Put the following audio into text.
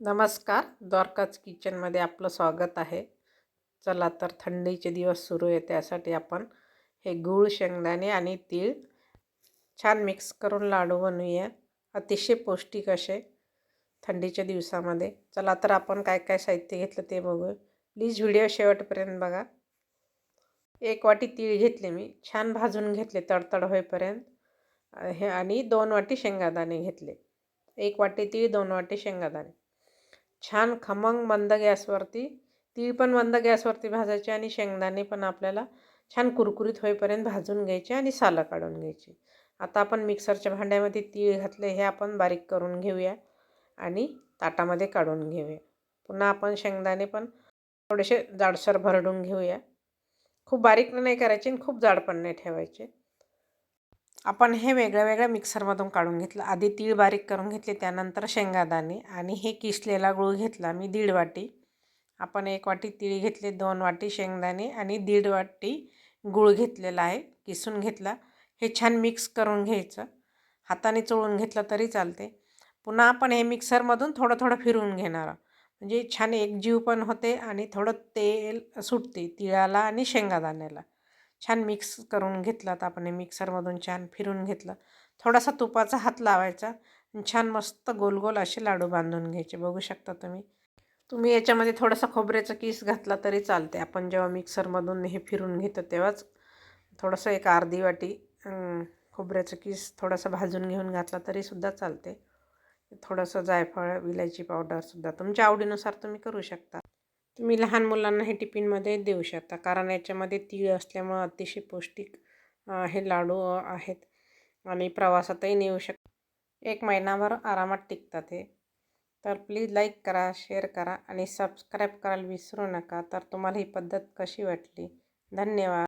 नमस्कार द्वारकाच किचनमध्ये आपलं स्वागत आहे. चला तर थंडीचे दिवस सुरू आहे त्यासाठी आपण हे गूळ शेंगदाणे आणि तीळ छान मिक्स करून लाडू बनवूया. अतिशय पौष्टिक असे थंडीच्या दिवसामध्ये. चला तर आपण काय काय साहित्य घेतलं ते बघू प्लीज व्हिडिओ शेवटपर्यंत बघा. एक वाटी तीळ घेतले मी. छान भाजून घेतले तडतड होईपर्यंत. हे आणि दोन वाटी शेंगादाणे घेतले. एक वाटी तीळ दोन वाटी शेंगादाणे. छान खमंग मंद गॅसवरती तीळ पण मंद गॅसवरती भाजायचे आणि शेंगदाणे पण आपल्याला छान कुरकुरीत होईपर्यंत भाजून घ्यायचे आणि सालं काढून घ्यायची. आता आपण मिक्सरच्या भांड्यामध्ये तीळ घातले हे आपण बारीक करून घेऊया आणि ताटामध्ये काढून घेऊया. पुन्हा आपण शेंगदाणे पण थोडेसे जाडसर भरडून घेऊया. खूप बारीक नाही करायचे आणि खूप जाड पण नाही ठेवायचे. आपण हे वेगळ्या वेगळ्या मिक्सरमधून काढून घेतलं. आधी तीळ बारीक करून घेतले त्यानंतर शेंगादाणे आणि हे किसलेला गूळ घेतला मी दीड वाटी. आपण एक वाटी तीळ घेतले दोन वाटी शेंगदाणे आणि दीड वाटी गूळ घेतलेला आहे किसून घेतला. हे छान मिक्स करून घ्यायचं. हाताने चोळून घेतलं तरी चालते. पुन्हा आपण हे मिक्सरमधून थोडं थोडं फिरवून घेणार म्हणजे छान एकजीव पण होते आणि थोडं तेल सुटते तिळाला आणि शेंगादाण्याला छान मिक्स करून घेतलं तर आपण. हे मिक्सरमधून छान फिरून घेतलं. थोडासा तुपाचा हात लावायचा छान मस्त गोल गोल असे लाडू बांधून घ्यायचे. बघू शकता तुम्ही. तुम्ही याच्यामध्ये थोडासा खोबऱ्याचा किस घातला तरी चालते आपण जेव्हा मिक्सरमधून हे फिरून घेतो तेव्हाच थोडंसं एक अर्धी वाटी खोबऱ्याचं किस थोडासा भाजून घेऊन घातला तरीसुद्धा चालते थोडंसं जायफळ विलायची पावडरसुद्धा तुमच्या आवडीनुसार तुम्ही करू शकता. तुम्ही लहान मुलांना हे टिफिनमध्ये देऊ शकता. कारण याच्यामध्ये तीळ असल्यामुळं अतिशय पौष्टिक हे लाडू आहेत. आणि प्रवासातही नेऊ शक एक महिनाभर आरामात टिकतात हे. तर प्लीज लाईक करा शेअर करा आणि सबस्क्राईब करायला विसरू नका. तर तुम्हाला ही पद्धत कशी वाटली? धन्यवाद.